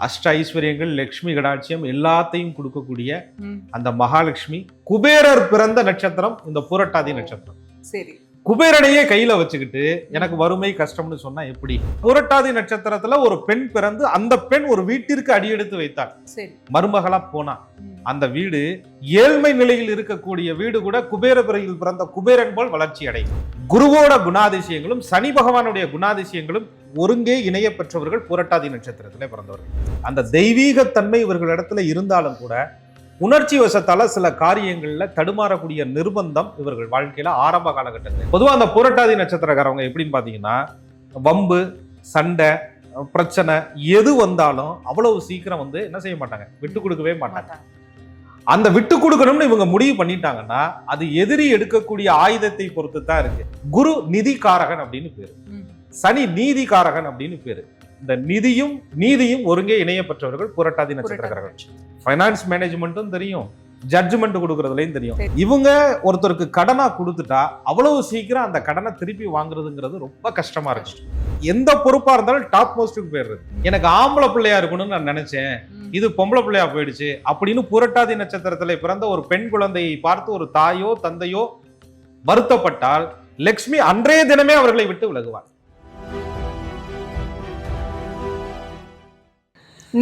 அஷ்ட ஐஸ்வர்யங்கள் லக்ஷ்மி கடாட்சியம் எல்லாத்தையும் கொடுக்கக்கூடிய அந்த மகாலட்சுமி குபேரர் பிறந்த நட்சத்திரம் இந்த பூரட்டாதி நட்சத்திரம். சரி. குபேரனையே கையில வச்சுக்கிட்டு எனக்கு வறுமை கஷ்டம்னு சொன்னா எப்படி? புரட்டாதி நட்சத்திரத்துல ஒரு பெண் பிறந்து அந்த பெண் ஒரு வீட்டிற்கு அடியெடுத்து வைத்தாள். மருமகளா போனா. அந்த வீடு ஏழ்மை நிலையில் இருக்கக்கூடிய வீடு கூட குபேர பிறையில் பிறந்த குபேரன் போல் வளர்ச்சி அடையும். குருவோட குணாதிசயங்களும் சனி பகவானுடைய குணாதிசயங்களும் ஒருங்கே இணைய பெற்றவர்கள் புரட்டாதி நட்சத்திரத்திலே பிறந்தவர்கள். அந்த தெய்வீக தன்மை இவர்களிடத்துல இருந்தாலும் கூட உணர்ச்சி வசத்தால சில காரியங்கள்ல தடுமாறக்கூடிய நிர்பந்தம் இவர்கள் வாழ்க்கையில ஆரம்ப காலகட்டத்தில். பொதுவா அந்த புரட்டாதி நட்சத்திரக்காரவங்க எப்படின்னு பாத்தீங்கன்னா வம்பு சண்டை பிரச்சனை எது வந்தாலும் அவ்வளவு சீக்கிரம் வந்து என்ன செய்ய மாட்டாங்க? விட்டு கொடுக்கவே மாட்டாங்க. அந்த விட்டு கொடுக்கணும்னு இவங்க முடிவு பண்ணிட்டாங்கன்னா அது எதிரி எடுக்கக்கூடிய ஆயுதத்தை பொறுத்து தான் இருக்கு. குரு நிதிகாரகன் அப்படின்னு பேரு. சனி நீதிகாரகன் அப்படின்னு பேரு. இந்த நிதியும் நீதியும் ஒருங்கே இணைய பெற்றவர்கள் புரட்டாதி நட்சத்திரக்காரர்கள். ஃபைனான்ஸ் மேனேஜ்மெண்ட்டும் தெரியும் ஜட்ஜ்மெண்ட் கொடுக்கறதுலயும் தெரியும். இவங்க ஒருத்தருக்கு கடனா கொடுத்துட்டா அவ்வளவு சீக்கிரம் அந்த கடனை திருப்பி வாங்குறதுங்கிறது ரொம்ப கஷ்டமா இருக்கு. எந்த பொறுப்பா இருந்தாலும் டாப் மோஸ்ட்டுக்கு போயிடுறது. எனக்கு ஆம்பளை பிள்ளையா இருக்கணும்னு நான் நினைச்சேன். இது பொம்பளை பிள்ளையா போயிடுச்சு அப்படின்னு புரட்டாதி நட்சத்திரத்துல பிறந்த ஒரு பெண் குழந்தையை பார்த்து ஒரு தாயோ தந்தையோ வருத்தப்பட்டால் லக்ஷ்மி அன்றைய தினமே அவர்களை விட்டு விலகுவார்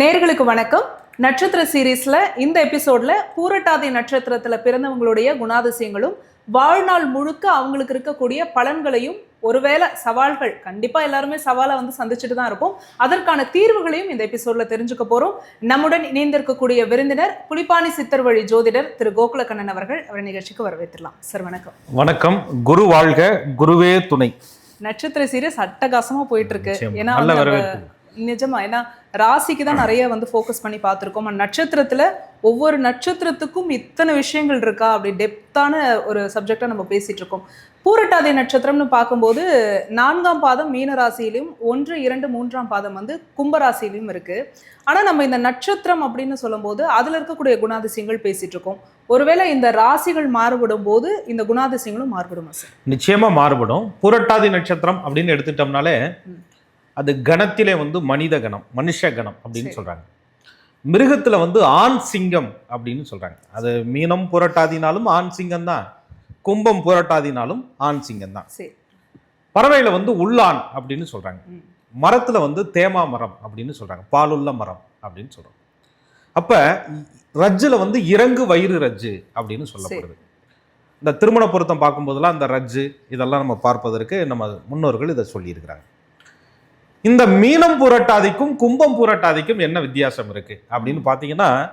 நேர்களுக்கு வணக்கம். நட்சத்திர சீரீஸ்ல இந்த எபிசோட்ல பூரட்டாதி நட்சத்திரத்துல பிறந்தவங்களுடைய குணாதிசயங்களும் வாழ்நாள் முழுக்க அவங்களுக்கு இருக்கக்கூடிய பலன்களையும் ஒருவேளை சவால்கள் கண்டிப்பா எல்லாருமே சவாலை வந்து சந்திச்சுட்டு தான் இருப்போம். அதற்கான தீர்வுகளையும் இந்த எபிசோட்ல தெரிஞ்சுக்க போறோம். நம்முடன் இணைந்திருக்கக்கூடிய விருந்தினர் புலிப்பாணி சித்தர் வழி ஜோதிடர் திரு கோகுலக்கண்ணன் அவர்கள் அவர் நிகழ்ச்சிக்கு வரவேற்றலாம் சார் வணக்கம். வணக்கம். குரு வாழ்க குருவே துணை. நட்சத்திர சீரியஸ் அட்டகாசமா போயிட்டு இருக்கு. ஏன்னா நிஜமா ஏன்னா ராசிக்கு தான் நிறைய வந்து ஃபோக்கஸ் பண்ணி பார்த்துருக்கோம். நட்சத்திரத்துல ஒவ்வொரு நட்சத்திரத்துக்கும் இத்தனை விஷயங்கள் இருக்கா? அப்படி டெப்த்தான ஒரு சப்ஜெக்டா நம்ம பேசிட்டு இருக்கோம். பூரட்டாதி நட்சத்திரம்னு பார்க்கும்போது நான்காம் பாதம் மீன ராசியிலும் ஒன்று இரண்டு மூன்றாம் பாதம் வந்து கும்ப ராசியிலும் இருக்கு. ஆனா நம்ம இந்த நட்சத்திரம் அப்படின்னு சொல்லும்போது அதுல இருக்கக்கூடிய குணாதிசயங்கள் பேசிட்டு இருக்கோம். ஒருவேளை இந்த ராசிகள் மாறுபடும் போது இந்த குணாதிசயங்களும் மாறுபடுமா சார்? நிச்சயமா மாறுபடும். புரட்டாதி நட்சத்திரம் அப்படின்னு எடுத்துட்டோம்னாலே. அது கணத்திலே வந்து மனித கணம் மனுஷ கணம் அப்படின்னு சரி. சொல்றாங்க. மிருகத்துல வந்து ஆண் சிங்கம் அப்படின்னு சொல்றாங்க. அது மீனம் புரட்டாதினாலும் ஆண் சிங்கம் தான் கும்பம் புரட்டாதினாலும் ஆண் சிங்கம் தான் பறவையில வந்து உள்ளான் அப்படின்னு சொல்றாங்க. ம். மரத்துல வந்து தேமா மரம் அப்படின்னு சொல்றாங்க. பாலுள்ள மரம் அப்படின்னு சொல்றாங்க அப்ப ரஜ்ஜுல வந்து இறங்கு வயிறு ரஜ்ஜு அப்படின்னு சொல்லப்படுது. இந்த திருமண பொருத்தம் பார்க்கும்போதெல்லாம் அந்த ரஜ்ஜு இதெல்லாம் நம்ம பார்ப்பதற்கு நம்ம முன்னோர்கள் இதை சொல்லியிருக்கிறாங்க. இந்த மீனம் புரட்டாதிக்கும் கும்பம் புரட்டாதிக்கும் என்ன வித்தியாசம் இருக்கு? அப்படின்னு பார்த்தீங்கன்னா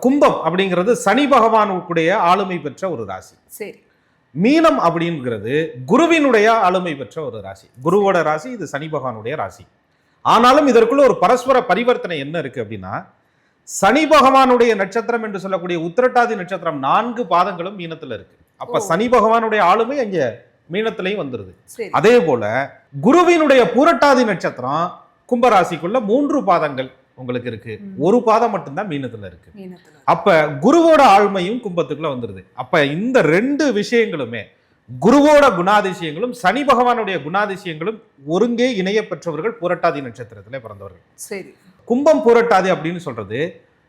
கும்பம் அப்படிங்கிறது சனி பகவானுடைய ஆளுமை பெற்ற ஒரு ராசி. சரி. மீனம் அப்படிங்கிறது குருவினுடைய ஆளுமை பெற்ற ஒரு ராசி. குருவோட ராசி இது சனி பகவானுடைய ராசி. ஆனாலும் இதற்குள்ள ஒரு பரஸ்பர பரிவர்த்தனை என்ன இருக்கு அப்படின்னா சனி பகவானுடைய நட்சத்திரம் என்று சொல்லக்கூடிய உத்திரட்டாதி நட்சத்திரம் நான்கு பாதங்களும் மீனத்துல இருக்கு. அப்ப. சனி பகவானுடைய ஆளுமை அங்க மீனத்திலையும் வந்துருது. சரி. அதே போல குருவினுடைய பூரட்டாதி நட்சத்திரம் கும்பராசிக்குள்ள மூன்று பாதங்கள் உங்களுக்கு இருக்கு. ஒரு பாதம் மட்டும்தான் மீனத்துல இருக்கு. அப்ப குருவோட ஆழ்மையும் கும்பத்துக்குள்ள வந்துருது. அப்ப இந்த ரெண்டு விஷயங்களுமே குருவோட குணாதிசயங்களும் சனி பகவானுடைய குணாதிசயங்களும் ஒருங்கே இணைய பெற்றவர்கள் புரட்டாதி நட்சத்திரத்திலே பிறந்தவர்கள். சரி. கும்பம் புரட்டாதி அப்படின்னு சொல்றது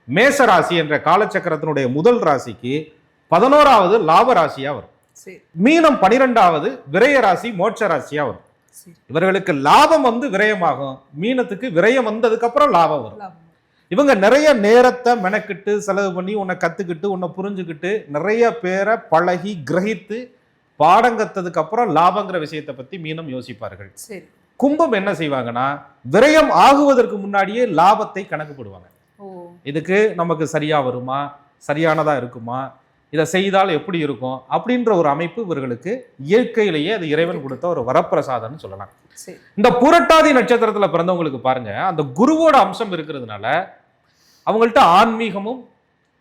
மேச ராசி என்ற காலச்சக்கரத்தினுடைய முதல் ராசிக்கு பதினோராவது லாப ராசியா வரும். மீனம் பனிரெண்டாவது விரய ராசி மோட்ச ராசியா வரும். இவர்களுக்கு லாபம் வந்து விரயமாகும். மீனத்துக்கு விரயம் வந்ததுக்கு அப்புறம் லாபம் வரும். இவங்க நிறைய நேரத்தை மெனக்கிட்டு செலவு பண்ணி உன்னை கத்துக்கிட்டு உன்னை புரிஞ்சுக்கிட்டு நிறைய பேரை பழகி கிரகித்து பாடம் கத்ததுக்கு அப்புறம் லாபங்கிற விஷயத்தை பத்தி மீனம் யோசிப்பார்கள். கும்பம் என்ன செய்வாங்கன்னா விரயம் ஆகுவதற்கு முன்னாடியே லாபத்தை கணக்கு போடுவாங்க. இதுக்கு நமக்கு சரியா வருமா? சரியானதா இருக்குமா? இதை செய்தால் எப்படி இருக்கும் அப்படின்ற ஒரு அமைப்பு இவர்களுக்கு இயற்கையிலேயே அது இறைவன் கொடுத்த ஒரு வரப்பிரசாதம்னு சொல்லலாம். இந்த புரட்டாதி நட்சத்திரத்துல பிறந்தவங்களுக்கு பாருங்க அந்த குருவோட அம்சம் இருக்கிறதுனால அவங்கள்ட்ட ஆன்மீகமும்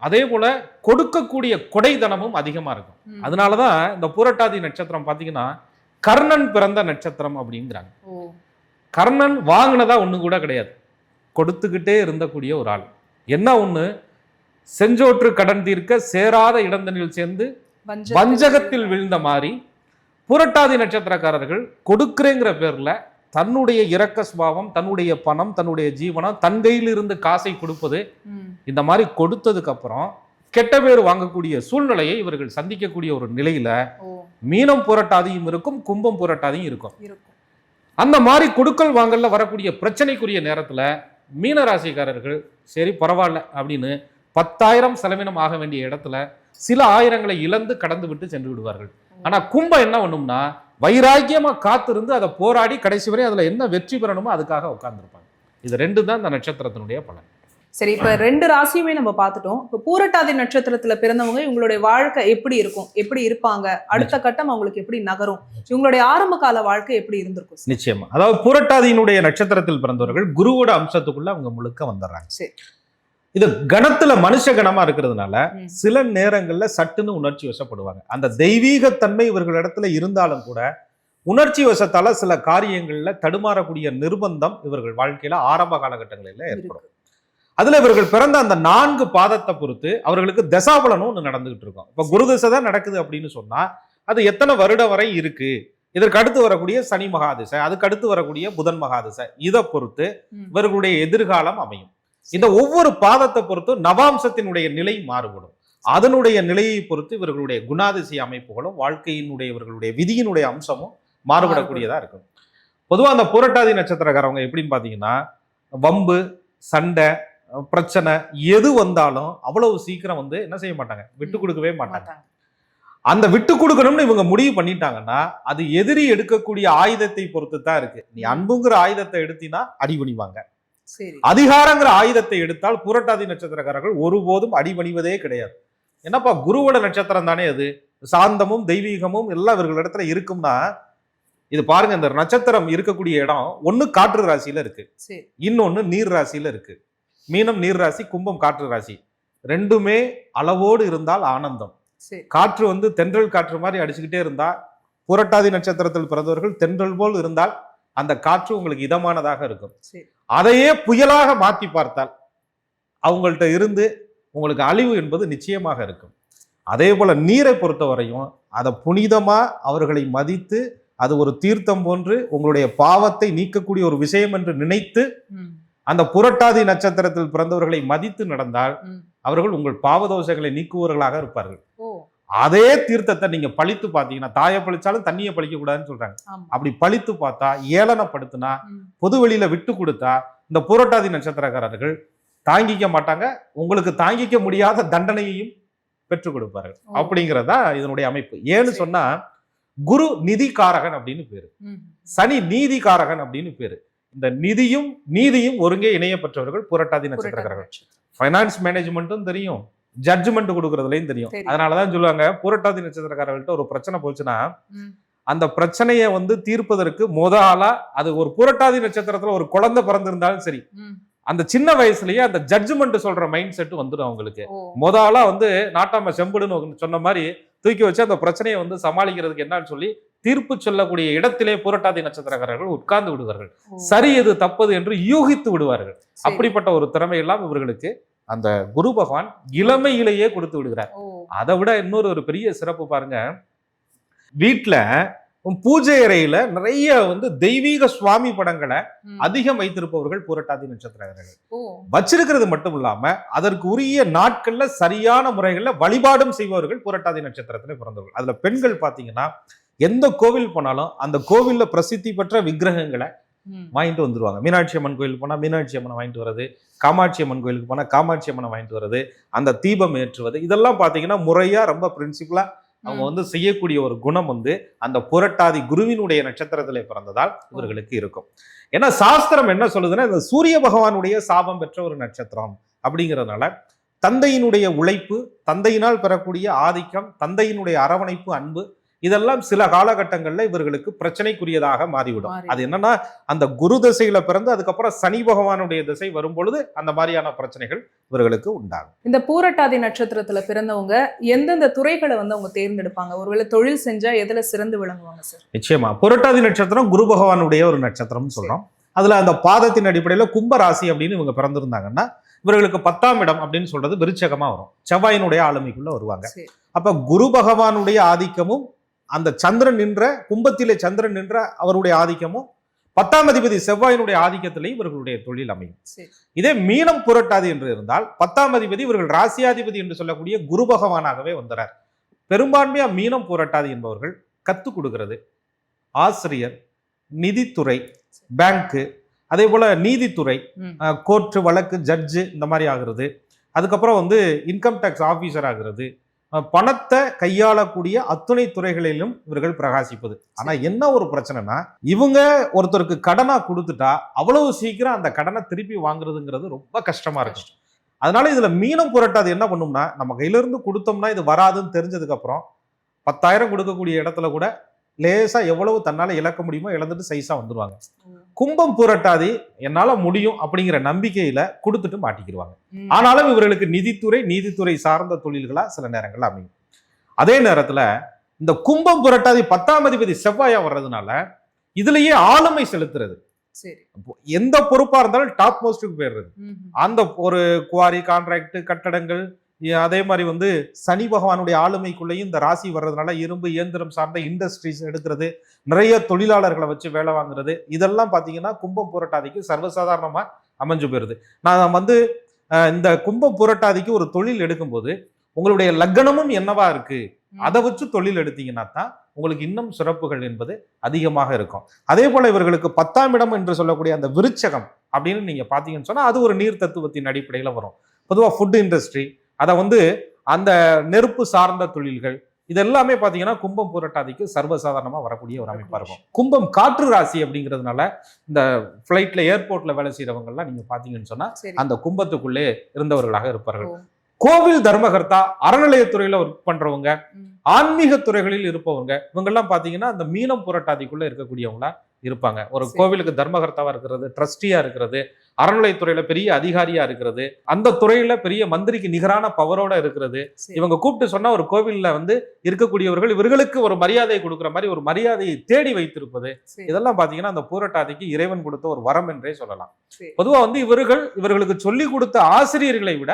அதே போல கொடுக்கக்கூடிய கொடைதனமும் அதிகமா இருக்கும். அதனாலதான் இந்த புரட்டாதி நட்சத்திரம் பாத்தீங்கன்னா கர்ணன் பிறந்த நட்சத்திரம் அப்படிங்கிறாங்க. கர்ணன் வாங்கினதா ஒண்ணு கூட கிடையாது. கொடுத்துக்கிட்டே இருந்தக்கூடிய ஒரு ஆள். என்ன ஒண்ணு? செஞ்சோற்று கடன் தீர்க்க சேராத இடந்தனில் சேர்ந்து வஞ்சகத்தில் விழுந்த மாதிரி புரட்டாதி நட்சத்திரக்காரர்கள் கொடுக்குறேங்கிற பேர்ல தன்னுடைய இரக்க சுபாவம் தன்னுடைய பணம் தன்னுடைய ஜீவனம் தன் கையில் இருந்து காசை கொடுப்பது. இந்த மாதிரி கொடுத்ததுக்கு அப்புறம் கெட்ட பேர் வாங்கக்கூடிய சூழ்நிலையை இவர்கள் சந்திக்கக்கூடிய ஒரு நிலையில மீனம் புரட்டாதியும் இருக்கும் கும்பம் புரட்டாதியும் இருக்கும். அந்த மாதிரி கொடுக்கல் வாங்கல்ல வரக்கூடிய பிரச்சனைக்குரிய நேரத்துல மீன ராசிக்காரர்கள் சரி பரவாயில்ல அப்படின்னு பத்தாயிரம் செலவினம் ஆக வேண்டிய இடத்துல சில ஆயிரங்களை இழந்து கடந்து விட்டு சென்று விடுவார்கள். ஆனா கும்பம் என்ன பண்ணும்னா வைராக்கியமா காத்திருந்து அதை போராடி கடைசி வரை அதுல என்ன வெற்றி பெறணுமோ அதுக்காக உட்கார்ந்துருப்பாங்க. இது ரெண்டு தான் இந்த நட்சத்திரத்தினுடைய பலன். சரி இப்ப ரெண்டு ராசியுமே நம்ம பார்த்துட்டோம். இப்ப பூரட்டாதி நட்சத்திரத்துல பிறந்தவங்க இவங்களுடைய வாழ்க்கை எப்படி இருக்கும்? எப்படி இருப்பாங்க? அடுத்த கட்டம் அவங்களுக்கு எப்படி நகரும்? இவங்களுடைய ஆரம்ப கால வாழ்க்கை எப்படி இருந்திருக்கும்? நிச்சயமா. அதாவது புரட்டாதியினுடைய நட்சத்திரத்தில் பிறந்தவர்கள் குருவோட அம்சத்துக்குள்ள அவங்க முழுக்க வந்துடுறாங்க. சரி. இது கணத்துல மனுஷ கணமா இருக்கிறதுனால. சில நேரங்கள்ல சட்டுன்னு உணர்ச்சி வசப்படுவாங்க அந்த தெய்வீகத்தன்மை இவர்களிடத்துல இருந்தாலும் கூட உணர்ச்சி வசத்தால சில காரியங்கள்ல தடுமாறக்கூடிய நிர்பந்தம் இவர்கள் வாழ்க்கையில ஆரம்ப காலகட்டங்களில ஏற்படும். அதுல இவர்கள் பிறந்த அந்த நான்கு பாதத்தை பொறுத்து அவர்களுக்கு தசாபலனும் ஒன்று நடந்துகிட்டு இருக்கும் இப்ப குரு தசை தான் நடக்குது அப்படின்னு சொன்னா அது எத்தனை வருடம் வரை இருக்கு இதற்கு அடுத்து வரக்கூடிய சனி மகாதிசை அதுக்கு அடுத்து வரக்கூடிய புதன் மகாதிசை இதை பொறுத்து. இவர்களுடைய எதிர்காலம் அமையும் இந்த ஒவ்வொரு பாதத்தை பொறுத்து நவாம்சத்தினுடைய நிலை மாறுபடும். அதனுடைய நிலையை பொறுத்து இவர்களுடைய குணாதிசய அமைப்புகளும் வாழ்க்கையினுடைய இவர்களுடைய விதியினுடைய அம்சமும் மாறுபடக்கூடியதா இருக்கும். பொதுவா அந்த புரட்டாதி நட்சத்திரக்காரவங்க எப்படின்னு பாத்தீங்கன்னா வம்பு சண்டை பிரச்சனை எது வந்தாலும் அவ்வளவு சீக்கிரம் வந்து என்ன செய்ய மாட்டாங்க? விட்டு கொடுக்கவே மாட்டாங்க. அந்த விட்டு கொடுக்கணும்னு இவங்க முடிவு பண்ணிட்டாங்கன்னா அது எதிரி எடுக்கக்கூடிய ஆயுதத்தை பொறுத்து தான் இருக்கு. நீ அன்புங்கிற ஆயுதத்தை எடுத்தினா அடிபணிவாங்க. அதிகாரங்கிற ஆயுதத்தை எடுத்தால் புரட்டாதி நட்சத்திரக்காரர்கள் ஒருபோதும் அடிபணிவதே கிடையாது. என்னப்பா குருவோட நட்சத்திரம் தானே அது? சாந்தமும் தெய்வீகமும் எல்லாம் இவர்களிடத்துல இருக்கும்னா இது பாருங்க இந்த நட்சத்திரம் இருக்கக்கூடிய இடம் ஒண்ணு காற்று ராசியில இருக்கு. இன்னொன்னு நீர் ராசியில இருக்கு. மீனம் நீர் ராசி கும்பம் காற்று ராசி. ரெண்டுமே அளவோடு இருந்தால் ஆனந்தம். காற்று வந்து தென்றல் காற்று மாதிரி அடிச்சுக்கிட்டே இருந்தா புரட்டாதி நட்சத்திரத்தில் பிறந்தவர்கள் தென்றல் போல் இருந்தால் அந்த காற்று உங்களுக்கு இதமானதாக இருக்கும். அதையே புயலாக மாற்றி பார்த்தால் அவங்கள்ட்ட இருந்து உங்களுக்கு அழிவு என்பது நிச்சயமாக இருக்கும். அதே போல நீரை பொறுத்தவரையும் அதை புனிதமா அவர்களை மதித்து அது ஒரு தீர்த்தம் போன்று உங்களுடைய பாவத்தை நீக்கக்கூடிய ஒரு விஷயம் என்று நினைத்து. அந்த புரட்டாதி நட்சத்திரத்தில் பிறந்தவர்களை மதித்து நடந்தால். அவர்கள் உங்கள் பாவதோஷங்களை நீக்குவவர்களாக இருப்பார்கள். அதே தீர்த்தத்தை நீங்க பழித்து பார்த்தீங்கன்னா தாயை பழிச்சாலும் தண்ணியை பழிக்க கூடாதுன்னு சொல்றாங்க அப்படி பழித்து பார்த்தா ஏளனப்படுத்தினா. பொது வெளியில விட்டு கொடுத்தா இந்த புரட்டாதி நட்சத்திரக்காரர்கள் தாங்கிக்க மாட்டாங்க உங்களுக்கு தாங்கிக்க முடியாத தண்டனையையும் பெற்றுக் கொடுப்பார்கள். அப்படிங்கிறதா இதனுடைய அமைப்பு ஏன்னு. சொன்னா குரு நிதிகாரகன் அப்படின்னு பேரு. சனி நீதிகாரகன் அப்படின்னு பேரு இந்த நிதியும் நீதியும் ஒருங்கே இணையப்பட்டவர்கள் புரட்டாதி நட்சத்திரக்காரர்கள். ஃபைனான்ஸ் மேனேஜ்மெண்ட்டும் தெரியும் ஜட்ஜ்மெண்ட் கொடுக்கறதுலயும் தெரியும். அதனாலதான் சொல்லுவாங்க புரட்டாதி நட்சத்திரக்காரர்கள்ட்ட ஒரு பிரச்சனை போச்சுன்னா. அந்த பிரச்சனையை வந்து தீர்ப்பதற்கு முத ஆளா அது ஒரு புரட்டாதி நட்சத்திரத்துல ஒரு குழந்தை பிறந்திருந்தாலும் சரி. அந்த சின்ன வயசுலயே அந்த ஜட்ஜ்மெண்ட் சொல்ற மைண்ட் செட் வந்துடும் அவங்களுக்கு முத ஆளா வந்து நாட்டாம செம்புடுன்னு சொன்ன மாதிரி தூக்கி வச்சு அந்த பிரச்சனையை வந்து சமாளிக்கிறதுக்கு என்னன்னு சொல்லி தீர்ப்பு சொல்லக்கூடிய இடத்திலே புரட்டாதி நட்சத்திரக்காரர்கள் உட்கார்ந்து விடுவார்கள். சரி எது தப்பது என்று யூகித்து விடுவார்கள். அப்படிப்பட்ட ஒரு திறமை எல்லாம் இவர்களுக்கு அந்த குரு பகவான் இளமையிலேயே கொடுத்து விடுகிறார். அதை விட இன்னொரு ஒரு பெரிய சிறப்பு பாருங்க. வீட்டுல பூஜை அறையில நிறைய வந்து தெய்வீக சுவாமி படங்களை. அதிகம் வைத்திருப்பவர்கள் புரட்டாதி நட்சத்திரக்காரர்கள். வச்சிருக்கிறது மட்டும் இல்லாம அதற்கு உரிய நாட்கள்ல சரியான முறைகள்ல வழிபாடும் செய்பவர்கள் புரட்டாதி நட்சத்திரத்துல பிறந்தவர்கள். அதுல பெண்கள் பாத்தீங்கன்னா எந்த கோவில் போனாலும் அந்த கோவில்ல பிரசித்தி பெற்ற விக்கிரகங்களை. வாங்கிட்டு வந்துருவாங்க. மீனாட்சி அம்மன் கோயிலுக்கு போனா மீனாட்சி அம்மனை வாங்கிட்டு வர்றது காமாட்சி அம்மன் கோயிலுக்கு போனா காமாட்சி அம்மனை வாங்கிட்டு வர்றது அந்த தீபம் ஏற்றுவது இதெல்லாம் பாத்தீங்கன்னா முறையா ரொம்ப பிரின்சிபலா அவங்க. வந்து செய்யக்கூடிய ஒரு குணம் வந்து அந்த புரட்டாதி குருவினுடைய நட்சத்திரத்திலே பிறந்ததால் இவர்களுக்கு இருக்கும். ஏன்னா சாஸ்திரம் என்ன சொல்லுதுன்னா இந்த சூரிய பகவானுடைய சாபம் பெற்ற ஒரு நட்சத்திரம் அப்படிங்கிறதுனால தந்தையினுடைய உழைப்பு தந்தையினால் பெறக்கூடிய ஆதிக்கம் தந்தையினுடைய அரவணைப்பு அன்பு இதெல்லாம் சில காலகட்டங்கள்ல இவர்களுக்கு பிரச்சனைக்குரியதாக மாறிவிடும். அது என்னன்னா அந்த குரு திசையில பிறந்து அதுக்கப்புறம் சனி பகவானுடைய திசை வரும் பொழுது அந்த மாதிரியான பிரச்சனைகள் இவர்களுக்கு உண்டாகும். இந்த பூரட்டாதி நட்சத்திரத்துல பிறந்தவங்க எந்தெந்த துறைகளை வந்து அவங்க தேர்ந்தெடுப்பாங்க? ஒருவேளை தொழில் செஞ்சா எதுல சிறந்து விளங்குவாங்க சார் நிச்சயமா. புரட்டாதி நட்சத்திரம் குரு பகவானுடைய ஒரு நட்சத்திரம்னு சொல்றோம். அதுல அந்த பாதத்தின் அடிப்படையில கும்ப ராசி அப்படின்னு இவங்க பிறந்திருந்தாங்கன்னா இவர்களுக்கு பத்தாம் இடம் அப்படின்னு சொல்றது விருச்சகமா வரும். செவ்வாயினுடைய ஆளுமைக்குள்ள வருவாங்க. அப்ப குரு பகவானுடைய ஆதிக்கமும் அந்த சந்திரன் நின்ற கும்பத்திலே சந்திரன் நின்ற அவருடைய ஆதிக்கமும் பத்தாம் அதிபதி செவ்வாயினுடைய ஆதிக்கத்திலேயும் இவர்களுடைய தொழில் அமையும். இதே மீனம் புரட்டாதி என்று இருந்தால் பத்தாம் அதிபதி இவர்கள் ராசியாதிபதி என்று சொல்லக்கூடிய குரு பகவானாகவே வந்தனர் பெரும்பான்மையா மீனம் புரட்டாதி என்பவர்கள் கத்துக் கொடுக்கிறது. ஆசிரியர் நிதித்துறை பேங்க்கு அதே போல நீதித்துறை. கோர்ட்டு வழக்கு ஜட்ஜு இந்த மாதிரி ஆகுறது. அதுக்கப்புறம் வந்து இன்கம் டேக்ஸ் ஆபீசர் ஆகிறது. பணத்தை கையாளக்கூடிய அத்துணை துறைகளிலும் இவர்கள் பிரகாசிப்பது. ஆனா என்ன ஒரு பிரச்சனைனா இவங்க ஒருத்தருக்கு கடனா கொடுத்துட்டா அவ்வளவு சீக்கிரம் அந்த கடனை திருப்பி வாங்குறதுங்கிறது ரொம்ப கஷ்டமா இருக்கும். அதனால இதுல மீனம் புரட்டாது என்ன பண்ணும்னா நம்ம கையில இருந்து கொடுத்தோம்னா இது வராதுன்னு தெரிஞ்சதுக்கு அப்புறம் பத்தாயிரம் கொடுக்கக்கூடிய இடத்துல கூட லேசா எவ்வளவு தன்னால இழக்க முடியுமோ இழந்துட்டு சைஸா வந்துருவாங்க. கும்பம் புரட்டாதி என்னால முடியும் அப்படிங்கிற நம்பிக்கையில கொடுத்துட்டு மாட்டிக்கிடுவாங்க. ஆனாலும் இவர்களுக்கு நிதித்துறை நீதித்துறை சார்ந்த தொழில்களா சில நேரங்கள் அமையும். அதே நேரத்துல இந்த கும்பம் புரட்டாதி பத்தாம் அதிபதி செவ்வாயா வர்றதுனால இதுலயே ஆளுமை செலுத்துறது. சரி. எந்த பொறுப்பா இருந்தாலும் டாப் மோஸ்ட்டுக்கு போயிடுறது. அந்த ஒரு குவாரி கான்ட்ராக்ட் கட்டடங்கள் அதே மாதிரி வந்து சனி பகவானுடைய ஆளுமைக்குள்ளேயும் இந்த ராசி வர்றதுனால இரும்பு இயந்திரம் சார்ந்த இண்டஸ்ட்ரீஸ் எடுக்கிறது நிறைய தொழிலாளர்களை வச்சு வேலை வாங்குறது இதெல்லாம் பார்த்தீங்கன்னா கும்பம் புரட்டாதிக்கு சர்வசாதாரணமா அமைஞ்சு போயிருது. நான் வந்து இந்த கும்பம் புரட்டாதிக்கு ஒரு தொழில் எடுக்கும்போது உங்களுடைய லக்னமும் என்னவா இருக்கு. அதை வச்சு தொழில் எடுத்தீங்கன்னா தான் உங்களுக்கு இன்னும் சிறப்புகள் என்பது அதிகமாக இருக்கும். அதே போல இவர்களுக்கு பத்தாம் இடம் என்று சொல்லக்கூடிய அந்த விருச்சகம் அப்படின்னு நீங்க பாத்தீங்கன்னு சொன்னா அது ஒரு நீர் தத்துவத்தின் அடிப்படையில் வரும். பொதுவாக ஃபுட் இண்டஸ்ட்ரி அதை வந்து அந்த நெருப்பு சார்ந்த தொழில்கள் இது எல்லாமே பாத்தீங்கன்னா கும்பம் புரட்டாதிக்கு சர்வசாதாரணமா வரக்கூடிய ஒரு அமைப்பா இருக்கும் கும்பம் காற்று ராசி அப்படிங்கிறதுனால இந்த ஃபிளைட்ல ஏர்போர்ட்ல வேலை செய்யறவங்க எல்லாம் நீங்க பாத்தீங்கன்னு சொன்னா சரி அந்த கும்பத்துக்குள்ளே இருந்தவர்களாக இருப்பார்கள். கோவில் தர்மகர்த்தா அறநிலையத்துறையில ஒர்க் பண்றவங்க ம். ஆன்மீக துறைகளில் இருப்பவங்க இவங்கெல்லாம் பாத்தீங்கன்னா அந்த மீனம் புரட்டாதிக்குள்ள இருக்கக்கூடியவங்களா இருப்பாங்க ஒரு. கோவிலுக்கு தர்மகர்த்தாவா இருக்கிறது ட்ரஸ்டியா இருக்கிறது அறநிலைத்துறையில பெரிய அதிகாரியா இருக்கிறது அந்த துறையில பெரிய மந்திரிக்கு நிகரான பவரோட இருக்கிறது. இவங்க கூப்பிட்டு சொன்னா ஒரு கோவில்ல வந்து இருக்கக்கூடியவர்கள் இவர்களுக்கு ஒரு மரியாதை கொடுக்குற மாதிரி ஒரு மரியாதையை தேடி வைத்திருப்பது. இதெல்லாம் பாத்தீங்கன்னா அந்த பூரட்டாதிக்கு இறைவன் கொடுத்த ஒரு வரம் என்றே சொல்லலாம். பொதுவா வந்து இவர்கள் இவர்களுக்கு சொல்லி கொடுத்த ஆசிரியர்களை விட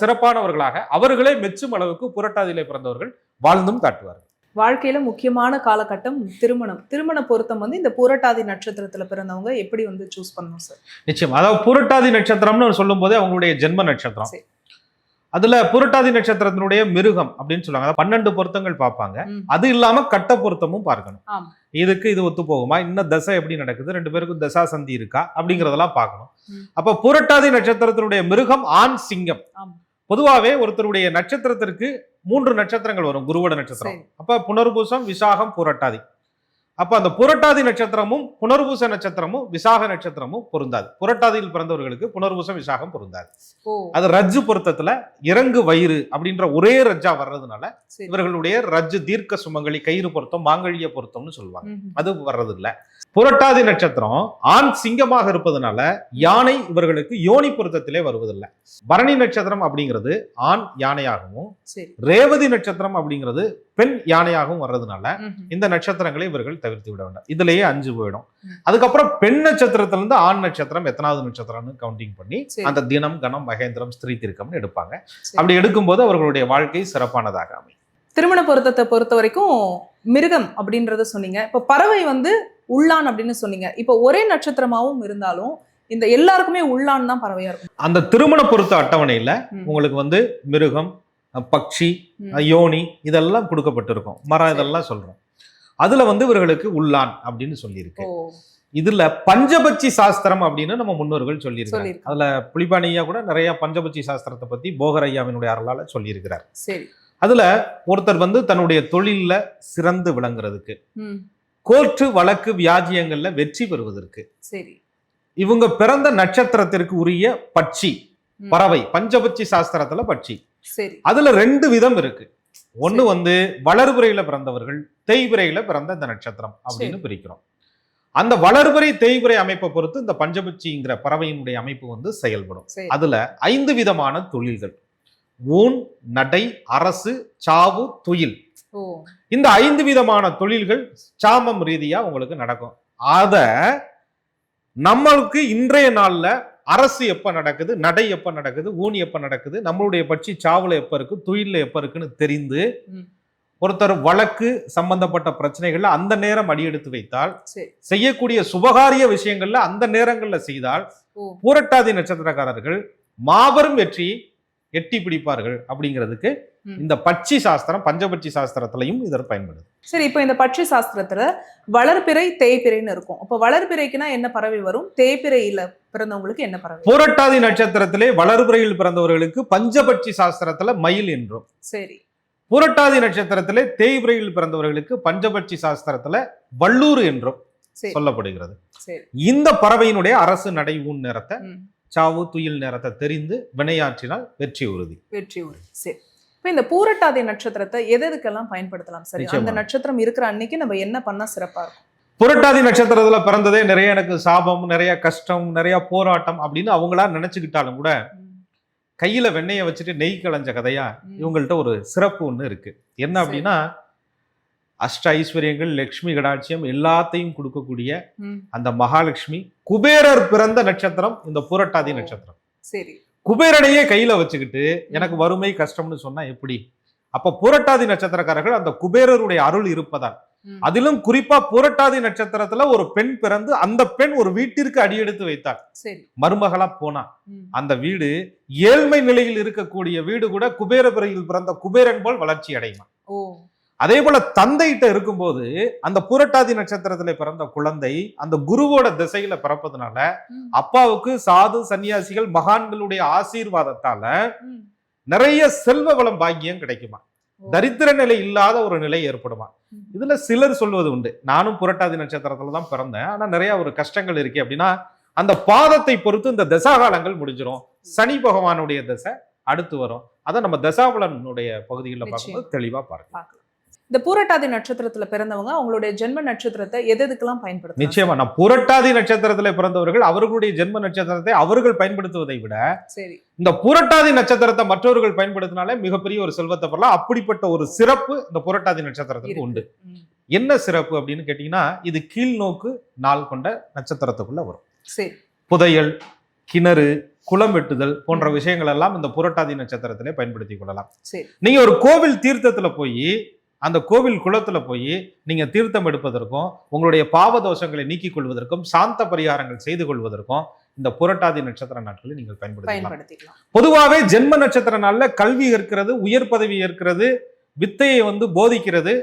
சிறப்பானவர்களாக அவர்களே மெச்சும் அளவுக்கு புரட்டாதியிலே பிறந்தவர்கள் வாழ்ந்தும் காட்டுவார்கள் வாழ்க்கையில முக்கியமான காலகட்டம் திருமணம். திருமண பொருத்தம் வந்து இந்த பூரட்டாதி நட்சத்திரத்துல பிறந்தவங்க எப்படி வந்து சூஸ் பண்ணணும் சார் நிச்சயம். அதாவது புரட்டாதி நட்சத்திரம்னு சொல்லும் போதே அவங்களுடைய ஜென்ம நட்சத்திரம். அதுல புரட்டாதி நட்சத்திரத்தினுடைய மிருகம் அப்படின்னு சொல்லுவாங்க. பன்னெண்டு பொருத்தங்கள் பார்ப்பாங்க. அது இல்லாம கட்ட பொருத்தமும் பார்க்கணும். இதுக்கு இது ஒத்து போகுமா? இன்னும் தசை எப்படி நடக்குது? ரெண்டு பேருக்கும் தசா சந்தி இருக்கா? அப்படிங்கறதெல்லாம் பார்க்கணும். அப்ப புரட்டாதி நட்சத்திரத்தினுடைய மிருகம் ஆண் சிங்கம். ஆமா. பொதுவாவே ஒருத்தருடைய நட்சத்திரத்திற்கு மூன்று நட்சத்திரங்கள் வரும் குருவோட நட்சத்திரம். அப்ப புனர்பூசம் விசாகம் புரட்டாதி. அப்ப அந்த புரட்டாதி நட்சத்திரமும் புனர்பூச நட்சத்திரமும் விசாக நட்சத்திரமும் பொருந்தாது. புரட்டாதியில் பிறந்தவர்களுக்கு புனர்பூசம் விசாகம் பொருந்தாது. அது ரஜ்ஜு பொருத்தத்துல இறங்கு வயிறு அப்படின்ற ஒரே ரஜ்ஜா வர்றதுனால இவர்களுடைய ரஜ்ஜு தீர்க்க சுமங்கலி கயிறு பொருத்தம் மாங்கல்ய பொருத்தம்னு சொல்லுவாங்க. அது வர்றது இல்ல புரட்டாதி நட்சத்திரம் ஆண் சிங்கமாக இருப்பதனால யானை இவர்களுக்கு யோனி பொருத்தத்திலே வருவதில்லை பரணி நட்சத்திரம் அப்படிங்கிறது ஆண் யானையாகவும் ரேவதி நட்சத்திரம் அப்படிங்கிறது பெண் யானையாகவும் வர்றதுனால. இந்த நட்சத்திரங்களை இவர்கள் தவிர்த்து விட வேண்டாம் இதுலயே அஞ்சு போயிடும். அதுக்கப்புறம் பெண் நட்சத்திரத்துல இருந்து ஆண் நட்சத்திரம் எத்தனாவது நட்சத்திரம்னு கவுண்டிங் பண்ணி. அந்த தினம் கணம் மகேந்திரம் ஸ்திரீ திருக்கம்னு எடுப்பாங்க. அப்படி எடுக்கும்போது அவர்களுடைய வாழ்க்கை சிறப்பானதாக அமையும் திருமண பொருத்தத்தை பொறுத்த வரைக்கும் மிருகம் அப்படின்றத சொன்னீங்க இப்போ பறவை வந்து உள்ளான் அப்படின்னு சொன்னீங்க. இப்போ ஒரே நட்சத்திரமாவும் இருந்தாலும் இந்த எல்லாருக்குமே உள்ளான் தான் பறவையா இருக்கும். அந்த திருமண பொருத்த அட்டவணையில. உங்களுக்கு வந்து மிருகம் பக்ஷி யோனி இதெல்லாம் கொடுக்கப்பட்டிருக்கும். மரம். இதெல்லாம் சொல்றோம். அதுல வந்து இவர்களுக்கு உள்ளான் அப்படின்னு சொல்லியிருக்கு. இதுல பஞ்சபட்சி சாஸ்திரம் அப்படின்னு நம்ம முன்னோர்கள் சொல்லியிருக்காங்க. அதுல புலிபாணியா கூட நிறைய பஞ்சபட்சி சாஸ்திரத்தை பத்தி போகரையாவினுடைய அருளால சொல்லியிருக்கிறார். அதுல ஒருத்தர் வந்து தன்னுடைய தொழில்ல சிறந்து விளங்குறதுக்கு கோர்ட்டு வழக்கு வியாஜியங்கள்ல வெற்றி பெறுவதற்கு. சரி. இவங்க பிறந்த நட்சத்திரத்திற்கு உரிய பட்சி. பறவை பஞ்சபட்சி சாஸ்திரத்துல பட்சி. சரி. அதுல ரெண்டு விதம் இருக்கு. ஒண்ணு வந்து வளர்பிறையில பிறந்தவர்கள் தேய்பிறையில பிறந்த இந்த நட்சத்திரம் அப்படின்னு பிரிக்கிறோம். அந்த வளர்பிறை தேய்பிறை அமைப்பை பொறுத்து இந்த பஞ்சபட்சிங்கிற பறவையினுடைய அமைப்பு வந்து செயல்படும். அதுல ஐந்து விதமான தொழில்கள். ஊன் நடை அரசு சாவு துயில். இந்த ஐந்து விதமான தொழில்கள் சாமம் ரீதியா உங்களுக்கு நடக்கும் அத நம்மளுக்கு இன்றைய நாள்ல அரசு எப்ப நடக்குது நடை எப்ப நடக்குது ஊன் எப்ப நடக்குது நம்மளுடைய பட்சி சாவுல எப்ப இருக்கு துயில்ல எப்ப இருக்குன்னு தெரிந்து. ஒருத்தர் வழக்கு சம்பந்தப்பட்ட பிரச்சனைகள்ல அந்த நேரம் அடியெடுத்து வைத்தால் செய்யக்கூடிய சுபகாரிய விஷயங்கள்ல அந்த நேரங்கள்ல செய்தால் பூரட்டாதி நட்சத்திரக்காரர்கள் மாபெரும் வெற்றியை எட்டி பிடிப்பார்கள் அப்படிங்கிறதுக்கு. இந்த பட்சி சாஸ்திரம் பஞ்சபட்சி சாஸ்திரத்திலையும் இதற்கு பயன்படுது. சரி இப்போ இந்த பட்சி சாஸ்திரத்துல வளர்பிறை தேய்பிறைன்னு இருக்கும். அப்போ வளர்பிறைக்குனா என்ன பறவை வரும்? தேய்பிறையில பிறந்தவங்களுக்கு என்ன பறவை பூரட்டாதி நட்சத்திரத்திலே வளர்பிறையில் பிறந்தவர்களுக்கு பஞ்சபட்சி சாஸ்திரத்துல மயில் என்றும். சரி. பூரட்டாதி நட்சத்திரத்திலே தேய்பிரையில் பிறந்தவர்களுக்கு பஞ்சபட்சி சாஸ்திரத்துல வள்ளூர் என்றும் சொல்லப்படுகிறது. சரி. இந்த பறவையினுடைய அரசு நடை ஊன் நேரத்தை. சாவு துயில் நேரத்தை தெரிந்து வினையாற்றினால் வெற்றி உறுதி. வெற்றி உறு சரி. இப்போ இந்த பூரட்டாதி நட்சத்திரத்தை எது எதுக்கெல்லாம் பயன்படுத்தலாம் சரி அந்த. நட்சத்திரம் இருக்கிற அன்னைக்கு நம்ம என்ன பண்ணா சிறப்பா இருக்கும் புரட்டாதி நட்சத்திரத்துல பிறந்ததே நிறைய எனக்கு சாபம் நிறைய கஷ்டம் நிறைய போராட்டம் அப்படின்னு அவங்களா நினைச்சுக்கிட்டாலும் கூட. கையில வெண்ணெயை வச்சுட்டு நெய் களைஞ்ச கதையா. இவங்கள்ட்ட ஒரு சிறப்பு ஒண்ணு இருக்கு என்ன அப்படின்னா அஷ்ட ஐஸ்வர்யங்கள் லக்ஷ்மி கடாட்சியம் எல்லாத்தையும் கொடுக்கக்கூடிய. அந்த மகாலட்சுமி குபேரர் பிறந்த நட்சத்திரம் இந்த பூரட்டாதி. நட்சத்திரம் சரி குபேரனையே கையில வச்சுக்கிட்டு எனக்கு வறுமை கஷ்டம்னு சொன்னா எப்படி? அப்ப பூரட்டாதி நட்சத்திரக்காரர்கள் அந்த குபேரருடைய அருள் இருப்பதால். அதிலும் குறிப்பா பூரட்டாதி நட்சத்திரத்துல ஒரு பெண் பிறந்து அந்த பெண் ஒரு வீட்டிற்கு அடியெடுத்து வைத்தார் மருமகளா போனா. அந்த வீடு ஏழ்மை நிலையில் இருக்கக்கூடிய வீடு கூட குபேரபுரையில் பிறந்த குபேரன் போல் வளர்ச்சி அடையுமா? அதே போல தந்தைகிட்ட இருக்கும்போது அந்த பூரட்டாதி நட்சத்திரத்துல பிறந்த குழந்தை அந்த குருவோட திசையில பிறப்பதுனால. அப்பாவுக்கு சாது சன்னியாசிகள் மகான்களுடைய ஆசீர்வாதத்தால. நிறைய செல்வ வளம் பாக்கியம் கிடைக்குமா. தரித்திர நிலை இல்லாத ஒரு நிலை ஏற்படுமா. இதுல சிலர் சொல்வது உண்டு. நானும் புரட்டாதி நட்சத்திரத்துல தான் பிறந்தேன். ஆனா நிறைய ஒரு கஷ்டங்கள் இருக்கு அப்படின்னா அந்த பாதத்தை பொறுத்து இந்த தசாகாலங்கள் முடிஞ்சிரும். சனி பகவானுடைய தசை அடுத்து வரும். அதை நம்ம தசாபலனுடைய பகுதிகளில் பார்க்கும்போது தெளிவா பார்க்கலாம். இந்த பூரட்டாதி நட்சத்திரத்துல பிறந்தவங்க அவங்களுடைய ஜென்ம நட்சத்திரத்தை எது எதுக்கெல்லாம் பயன்படுத்தலாம் நிச்சயமா. நான் புரட்டாதி நட்சத்திரத்துல பிறந்தவர்கள் அவர்களுடைய ஜென்ம நட்சத்திரத்தை அவர்கள் பயன்படுத்துவதை விட சரி. இந்த புரட்டாதி நட்சத்திரத்தை மற்றவர்கள் பயன்படுத்தினாலே மிகப்பெரிய ஒரு செல்வத்தை பெறலாம். அப்படிப்பட்ட ஒரு சிறப்பு இந்த புரட்டாதி நட்சத்திரத்துக்கு உண்டு. என்ன சிறப்பு அப்படின்னு கேட்டீங்கன்னா இது கீழ்நோக்கு நாள் கொண்ட நட்சத்திரத்துக்குள்ள வரும். சரி. புதையல் கிணறு குளம் வெட்டுதல் போன்ற. விஷயங்கள் எல்லாம் இந்த புரட்டாதி நட்சத்திரத்திலே பயன்படுத்திக் கொள்ளலாம். நீங்க ஒரு கோவில் தீர்த்தத்துல போய் அந்த கோவில் குளத்துல போய் நீங்க தீர்த்தம் எடுப்பதற்கும் உங்களுடைய பாவ தோஷங்களை நீக்கிக் கொள்வதற்கும் சாந்த பரிகாரங்கள் செய்து கொள்வதற்கும் இந்த புரட்டாதி நட்சத்திர நாட்களில் நீங்கள் பயன்படுத்தலாம் பயன்படுத்திக்கலாம். பொதுவாகவே ஜென்ம நட்சத்திர நாள்ல கல்வி ஏற்கிறது உயர் பதவி ஏற்கிறது வித்தையை வந்து போதிக்கிறது.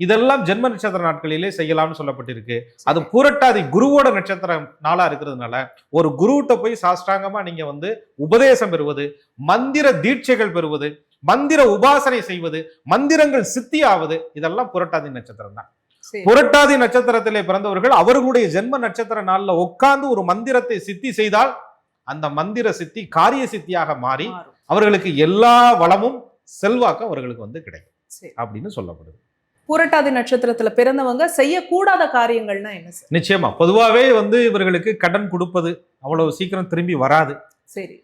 இதெல்லாம் ஜென்ம நட்சத்திர நாட்களிலே செய்யலாம்னு சொல்லப்பட்டிருக்கு. அது பூரட்டாதி குருவோட நட்சத்திர நாளா இருக்கிறதுனால ஒரு குருவிட்ட போய் சாஷ்டாங்கமா நீங்க வந்து உபதேசம் பெறுவது மந்திர தீட்சைகள் பெறுவது மந்திர உபாசனை செய்வது மந்திரங்கள் சித்தி ஆவது இதெல்லாம் புரட்டாதி நட்சத்திரம் தான். புரட்டாதி நட்சத்திரத்திலே பிறந்தவர்கள் அவர்களுடைய ஜென்ம நட்சத்திர நாள்ல உட்கார்ந்து ஒரு மந்திரத்தை சித்தி செய்தால் அந்த மந்திர சித்தி காரிய சித்தியாக மாறி. அவர்களுக்கு எல்லா வளமும் செல்வாக்கும் அவர்களுக்கு வந்து கிடைக்கும் அப்படின்னு சொல்லப்படுது. பூரட்டாதி நட்சத்திரத்துல பிறந்தவங்க செய்யக்கூடாத காரியங்கள்னா என்ன நிச்சயமா. பொதுவாகவே வந்து இவர்களுக்கு கடன் கொடுப்பது அவ்வளவு சீக்கிரம் திரும்பி வராது. சரி.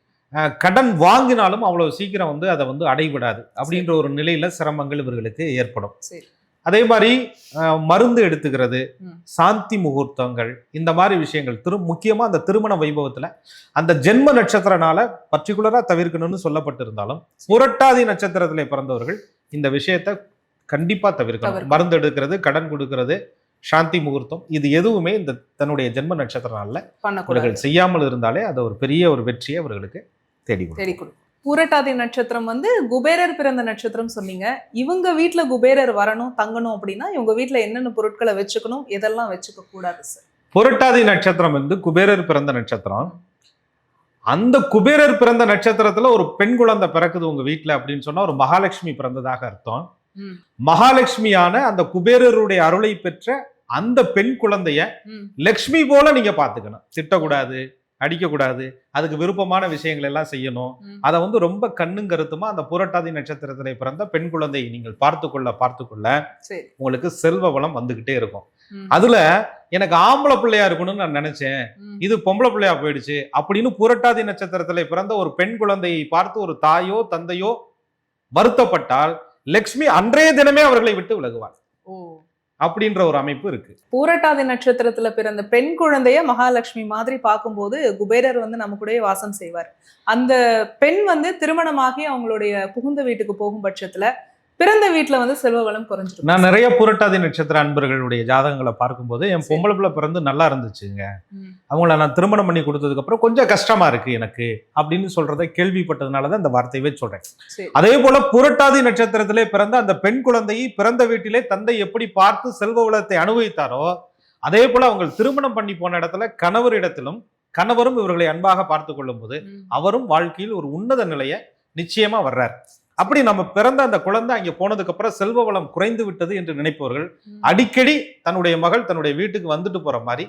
கடன் வாங்கினாலும் அவ்வளவு சீக்கிரம் வந்து அதை வந்து அடைவிடாது அப்படின்ற ஒரு நிலையில சிரமங்கள் இவர்களுக்கு ஏற்படும். அதே மாதிரி மருந்து எடுத்துக்கிறது. சாந்தி முகூர்த்தங்கள் இந்த மாதிரி விஷயங்கள் திரு முக்கியமா அந்த திருமண வைபவத்துல அந்த ஜென்ம நட்சத்திரனால பர்டிகுலரா தவிர்க்கணும்னு சொல்லப்பட்டிருந்தாலும் புரட்டாதி நட்சத்திரத்திலே பிறந்தவர்கள் இந்த விஷயத்தை கண்டிப்பா தவிர்க்கணும். மருந்து எடுக்கிறது கடன் கொடுக்கிறது சாந்தி முகூர்த்தம் இது எதுவுமே இந்த தன்னுடைய ஜென்ம நட்சத்திர நாள்ல அவர்கள் செய்யாமல் இருந்தாலே அது ஒரு பெரிய ஒரு வெற்றியை அவர்களுக்கு தேடி. தேடி கொடுக்கும். பூரட்டாதி நட்சத்திரம் வந்து குபேரர் பிறந்த நட்சத்திரம் சொன்னீங்க. இவங்க வீட்ல குபேரர் வரணும் தங்கணும் அப்படின்னா இவங்க வீட்ல என்னென்ன பொருட்களை வச்சுக்கணும் எதெல்லாம் வச்சுக்க கூடாது சார் புரட்டாதி நட்சத்திரம் வந்து குபேரர் பிறந்த நட்சத்திரம். அந்த குபேரர் பிறந்த நட்சத்திரத்துல ஒரு பெண் குழந்தை பிறக்குது உங்க வீட்ல அப்படின்னு சொன்னா ஒரு மகாலட்சுமி பிறந்ததாக அர்த்தம். மகாலட்சுமியான அந்த குபேரருடைய அருளை பெற்ற அந்த பெண் குழந்தைய. லக்ஷ்மி போல நீங்க பாத்துக்கணும் திட்டக்கூடாது. அடிக்கக்கூடாது அதுக்கு விருப்பமான விஷயங்கள் எல்லாம் செய்யணும். அதை வந்து ரொம்ப கண்ணும் கருத்துமா அந்த புரட்டாதி நட்சத்திரத்திலே பிறந்த பெண் குழந்தையை நீங்கள் பார்த்து கொள்ள பார்த்து கொள்ள உங்களுக்கு செல்வ வளம் வந்துகிட்டே இருக்கும். அதுல எனக்கு ஆம்பளை பிள்ளையா இருக்கணும்னு நான் நினைச்சேன். இது பொம்பளை பிள்ளையா போயிடுச்சு அப்படின்னு புரட்டாதி நட்சத்திரத்திலே பிறந்த ஒரு பெண் குழந்தையை பார்த்து ஒரு தாயோ தந்தையோ வருத்தப்பட்டால் லக்ஷ்மி அன்றைய தினமே அவர்களை விட்டு விலகுவார் அப்படின்ற ஒரு அமைப்பு இருக்கு. பூரட்டாதி நட்சத்திரத்துல பிறந்த பெண் குழந்தைய மகாலட்சுமி மாதிரி பார்க்கும்போது குபேரர் வந்து நம்ம கூட வாசம் செய்வார். அந்த பெண் வந்து திருமணமாகி அவங்களுடைய புகுந்த வீட்டுக்கு போகும் பட்சத்துல பிறந்த வீட்டுல வந்து செல்வ வளம் குறைஞ்சிருக்கும் நான் நிறைய புரட்டாதி நட்சத்திர அன்பர்களுடைய ஜாதகங்களை பார்க்கும்போது என் பொம்பளை பிள்ளை பிறந்து நல்லா இருந்துச்சுங்க. அவங்கள நான் திருமணம் பண்ணி கொடுத்ததுக்கு அப்புறம் கொஞ்சம் கஷ்டமா இருக்கு எனக்கு அப்படின்னு சொல்றதை கேள்விப்பட்டதுனால தான் இந்த வார்த்தையவே சொல்றேன். அதே போல புரட்டாதி நட்சத்திரத்திலே பிறந்த அந்த பெண் குழந்தையை பிறந்த வீட்டிலே தந்தை எப்படி பார்த்து செல்வ வளத்தை அனுபவித்தாரோ அதே போல அவங்க திருமணம் பண்ணி போன இடத்துல கணவரிடத்திலும் கணவரும் இவர்களை அன்பாக பார்த்து கொள்ளும் போது. அவரும் வாழ்க்கையில் ஒரு உன்னத நிலையை நிச்சயமா வர்றார். அப்படி நம்ம பிறந்த அந்த குழந்தை அங்கே போனதுக்கு அப்புறம் செல்வ வளம் குறைந்து விட்டது என்று நினைப்பவர்கள். அடிக்கடி தன்னுடைய மகள் தன்னுடைய வீட்டுக்கு வந்துட்டு போற மாதிரி.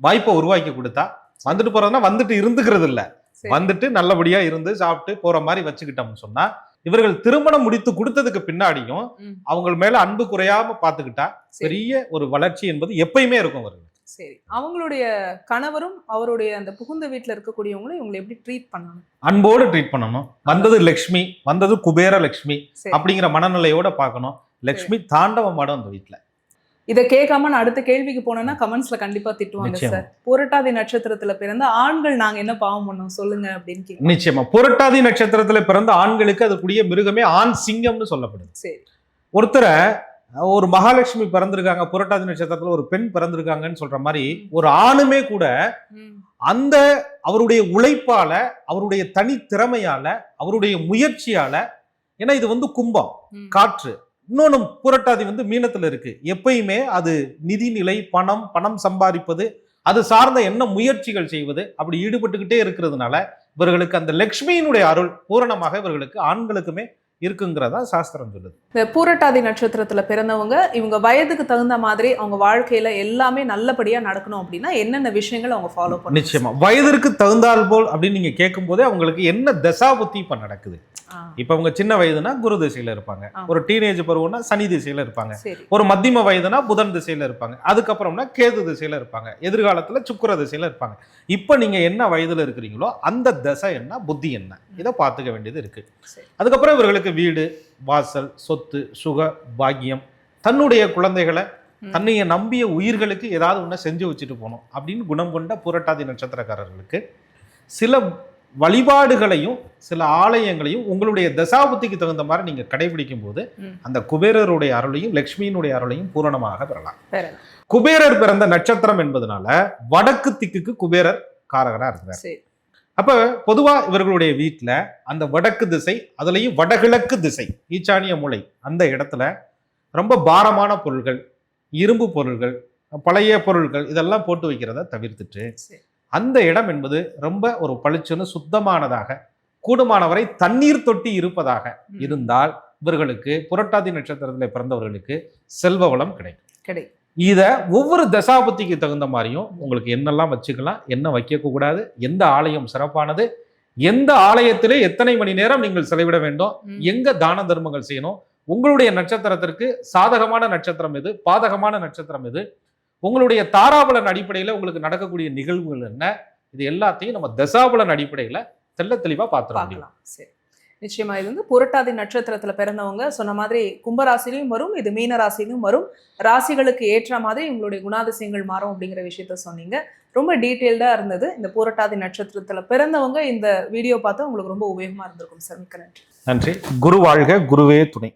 வாய்ப்பை உருவாக்கி கொடுத்தா வந்துட்டு போறதுன்னா வந்துட்டு இருந்துக்கிறது இல்ல. வந்துட்டு நல்லபடியா இருந்து சாப்பிட்டு போற மாதிரி வச்சுக்கிட்டோம்னு சொன்னா இவர்கள் திருமணம் முடித்து கொடுத்ததுக்கு பின்னாடியும். அவங்க மேல அன்பு குறையாம பாத்துக்கிட்டா. பெரிய ஒரு வளர்ச்சி என்பது எப்பயுமே இருக்கும் அவர்களுக்கு சரி. அவங்களுடைய கணவரும் அவருடைய அந்த புகுந்த வீட்டுல இருக்கக்கூடியவங்களும் இவங்களை எப்படி ட்ரீட் பண்ணணும்? அன்போடு ட்ரீட் பண்ணணும். வந்தது லக்ஷ்மி வந்தது குபேர லக்ஷ்மி அப்படிங்கிற மனநிலையோட பார்க்கணும். லக்ஷ்மி தாண்டவம் ஆடும் அந்த வீட்டுல இதை கேட்காம நான் அடுத்த கேள்விக்கு போனேன்னா கமெண்ட்ஸ்ல கண்டிப்பா திட்டுவாங்க. சார். புரட்டாதி நட்சத்திரத்துல பிறந்த ஆண்கள் நாங்க என்ன பாவம் பண்ணோம்? சொல்லுங்க அப்படின்னு நிச்சயமா. புரட்டாதி நட்சத்திரத்துல பிறந்த ஆண்களுக்கு அதுக்குரிய மிருகமே ஆண் சிங்கம்னு சொல்லப்படுது. சரி. ஒருத்தரை ஒரு மகாலட்சுமி பிறந்திருக்காங்க புரட்டாதி நட்சத்திரத்துல ஒரு பெண் பிறந்திருக்காங்கன்னு சொல்ற மாதிரி ஒரு ஆணுமே கூட. அந்த அவருடைய உழைப்பால அவருடைய தனி திறமையால அவருடைய முயற்சியால ஏன்னா இது வந்து கும்பம். காற்று இன்னொன்னு புரட்டாதி வந்து மீனத்துல இருக்கு எப்பயுமே அது நிதிநிலை பணம் பணம் சம்பாதிப்பது அது சார்ந்த என்ன முயற்சிகள் செய்வது அப்படி ஈடுபட்டுக்கிட்டே இருக்கிறதுனால இவர்களுக்கு அந்த லக்ஷ்மியினுடைய அருள் பூரணமாக இவர்களுக்கு ஆண்களுக்குமே இருக்குங்கிறதா சாஸ்திரம் சொல்லுது. இந்த பூரட்டாதி நட்சத்திரத்துல பிறந்தவங்க இவங்க வயதுக்கு தகுந்த மாதிரி அவங்க வாழ்க்கையில எல்லாமே நல்லபடியா நடக்கணும் அப்படின்னா என்னென்ன விஷயங்கள் அவங்க ஃபாலோ பண்ணணும்? நிச்சயமா. வயதிற்கு தகுந்தால் போல் அப்படின்னு நீங்க கேட்கும் போதே அவங்களுக்கு என்ன தசாபுத்தி இப்ப நடக்குது? இப்ப அவங்க சின்ன வயதுனா குரு திசையில இருப்பாங்க. ஒரு டீனேஜ் பருவம்னா சனி திசையில இருப்பாங்க. ஒரு மத்தியம வயதுனா புதன் திசையில இருப்பாங்க. அதுக்கப்புறம்னா கேது திசையில இருப்பாங்க. எதிர்காலத்துல சுக்கிர திசையில இருப்பாங்க. இப்ப நீங்க என்ன வயதுல இருக்கிறீங்களோ அந்த தசை என்ன புத்தி என்ன? இதை பார்த்துக்க வேண்டியது இருக்கு. அதுக்கப்புறம் இவர்களுக்கு வீடு வாசல் சொத்து சுக பாக்கியம் தன்னுடைய குழந்தைகளை. தன்னைய நம்பிய உயிர்களுக்கு ஏதாவது ஒண்ணு செஞ்சு வச்சுட்டு போகணும் அப்படின்னு குணம் கொண்ட புரட்டாதி நட்சத்திரக்காரர்களுக்கு சில வழிபாடுகளையும் சில ஆலயங்களையும் உங்களுடைய தசாபுத்திக்கு தகுந்த மாதிரி நீங்க கடைபிடிக்கும் போது. அந்த குபேரருடைய அருளையும் லக்ஷ்மியினுடைய அருளையும் பூரணமாக பெறலாம்? குபேரர் பிறந்த நட்சத்திரம் என்பதனால வடக்கு திக்குக்கு குபேரர் காரகரா இருக்கிறார் சரி அப்ப பொதுவா இவர்களுடைய வீட்டுல அந்த வடக்கு திசை அதுலயும் வடகிழக்கு திசை ஈச்சானிய மூலை அந்த இடத்துல ரொம்ப பாரமான பொருள்கள் இரும்பு பொருள்கள் பழைய பொருள்கள் இதெல்லாம் போட்டு வைக்கிறத தவிர்த்துட்டு அந்த இடம் என்பது ரொம்ப ஒரு பளிச்சுன்னு சுத்தமானதாக கூடுமானவரை தண்ணீர் தொட்டி இருப்பதாக. இருந்தால் இவர்களுக்கு புரட்டாதி நட்சத்திரத்தில் பிறந்தவர்களுக்கு செல்வ வளம் கிடைக்கும். கிடை இத ஒவ்வொரு தசாபுத்திக்கு தகுந்த மாதிரியும் உங்களுக்கு என்னெல்லாம் வச்சுக்கலாம் என்ன வைக்க கூடாது எந்த ஆலயம் சிறப்பானது எந்த ஆலயத்திலே எத்தனை மணி நேரம் நீங்கள் செலவிட வேண்டும். எங்க தான தர்மங்கள் செய்யணும் உங்களுடைய நட்சத்திரத்திற்கு சாதகமான நட்சத்திரம் எது பாதகமான நட்சத்திரம் எது உங்களுடைய தாராபலன் அடிப்படையில் உங்களுக்கு நடக்கக்கூடிய நிகழ்வுகள் என்ன இது எல்லாத்தையும் நம்ம தசாபலன் அடிப்படையில் தெள்ள தெளிவா பார்த்துட முடியும் பார்க்கலாம் சரி நிச்சயமா இது வந்து புரட்டாதி நட்சத்திரத்துல பிறந்தவங்க சொன்ன மாதிரி கும்பராசிலையும் வரும் இது மீன ராசிலையும் வரும். ராசிகளுக்கு ஏற்ற மாதிரி உங்களுடைய குணாதிசயங்கள் மாறும் அப்படிங்கிற விஷயத்த சொன்னீங்க. ரொம்ப டீட்டெயில்டாக இருந்தது. இந்த புரட்டாதி நட்சத்திரத்துல பிறந்தவங்க இந்த வீடியோ பார்த்தா உங்களுக்கு ரொம்ப உபயோகமா இருந்திருக்கும். சார் மிக்க நன்றி. நன்றி. குரு வாழ்க குருவே துணை.